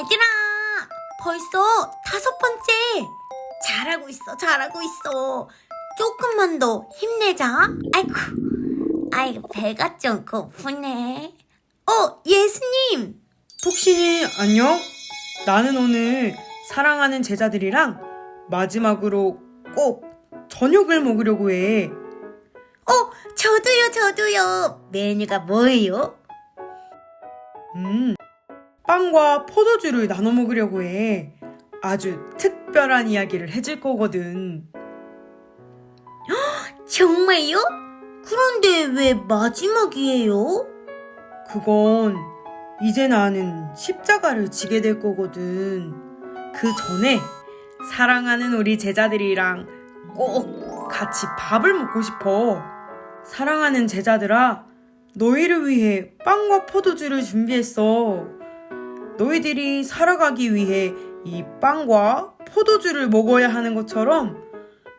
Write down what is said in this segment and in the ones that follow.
얘들아, 벌써 다섯 번째. 잘하고 있어, 잘하고 있어. 조금만 더 힘내자. 아이고, 아이고, 배가 좀 고프네. 어, 예수님. 푹신이 안녕? 나는 오늘 사랑하는 제자들이랑 마지막으로 꼭 저녁을 먹으려고 해. 어, 저도요, 저도요. 메뉴가 뭐예요? 음, 빵과 포도주를 나눠 먹으려고 해. 아주 특별한 이야기를 해줄 거거든. 정말요? 그런데 왜 마지막이에요? 그건 이제 나는 십자가를 지게 될 거거든. 그 전에 사랑하는 우리 제자들이랑 꼭 같이 밥을 먹고 싶어. 사랑하는 제자들아, 너희를 위해 빵과 포도주를 준비했어. 너희들이 살아가기 위해 이 빵과 포도주를 먹어야 하는 것처럼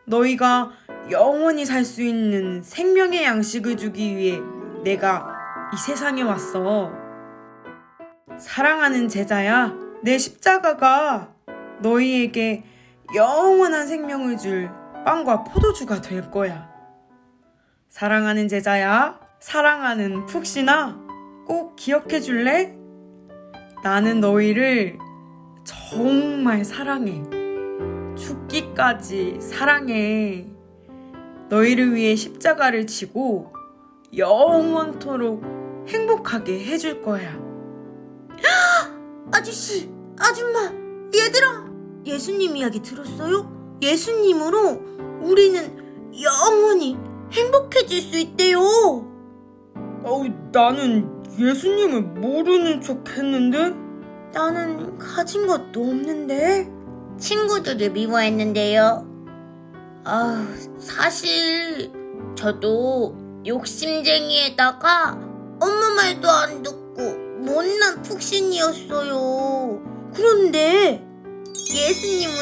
너희가 영원히 살 수 있는 생명의 양식을 주기 위해 내가 이 세상에 왔어. 사랑하는 제자야, 내 십자가가 너희에게 영원한 생명을 줄 빵과 포도주가 될 거야. 사랑하는 제자야, 사랑하는 푹신아, 꼭 기억해 줄래? 나는 너희를 정말 사랑해. 죽기까지 사랑해. 너희를 위해 십자가를 지고 영원토록 행복하게 해줄 거야. 아저씨, 아줌마, 얘들아, 예수님 이야기 들었어요? 예수님으로 우리는 영원히 행복해질 수 있대요. 어우, 나는 예수님을 모르는 척 했는데? 나는 가진 것도 없는데. 친구들을 미워했는데요. 아, 사실 저도 욕심쟁이에다가 엄마 말도 안 듣고 못난 푹신이었어요. 그런데 예수님은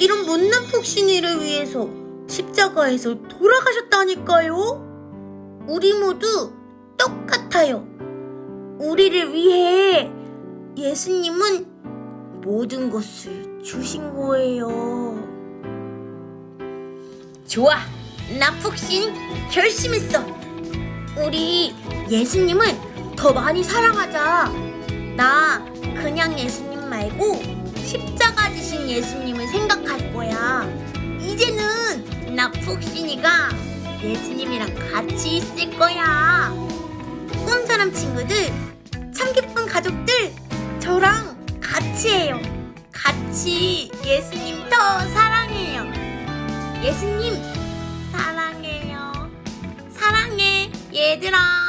이런 못난 푹신이를 위해서 십자가에서 돌아가셨다니까요. 우리 모두 똑같아요. 우리를 위해 예수님은 모든 것을 주신 거예요. 좋아, 나 푹신 결심했어. 우리 예수님을 더 많이 사랑하자. 나 그냥 예수님 말고 십자가 지신 예수님을 생각할 거야. 이제는 나 푹신이가 예수님이랑 같이 있을 거야. 꿈 사람 친구들, 참 기쁜 가족들, 저랑 같이 해요. 같이 예수님 더 사랑해요. 예수님 사랑해요. 사랑해 얘들아.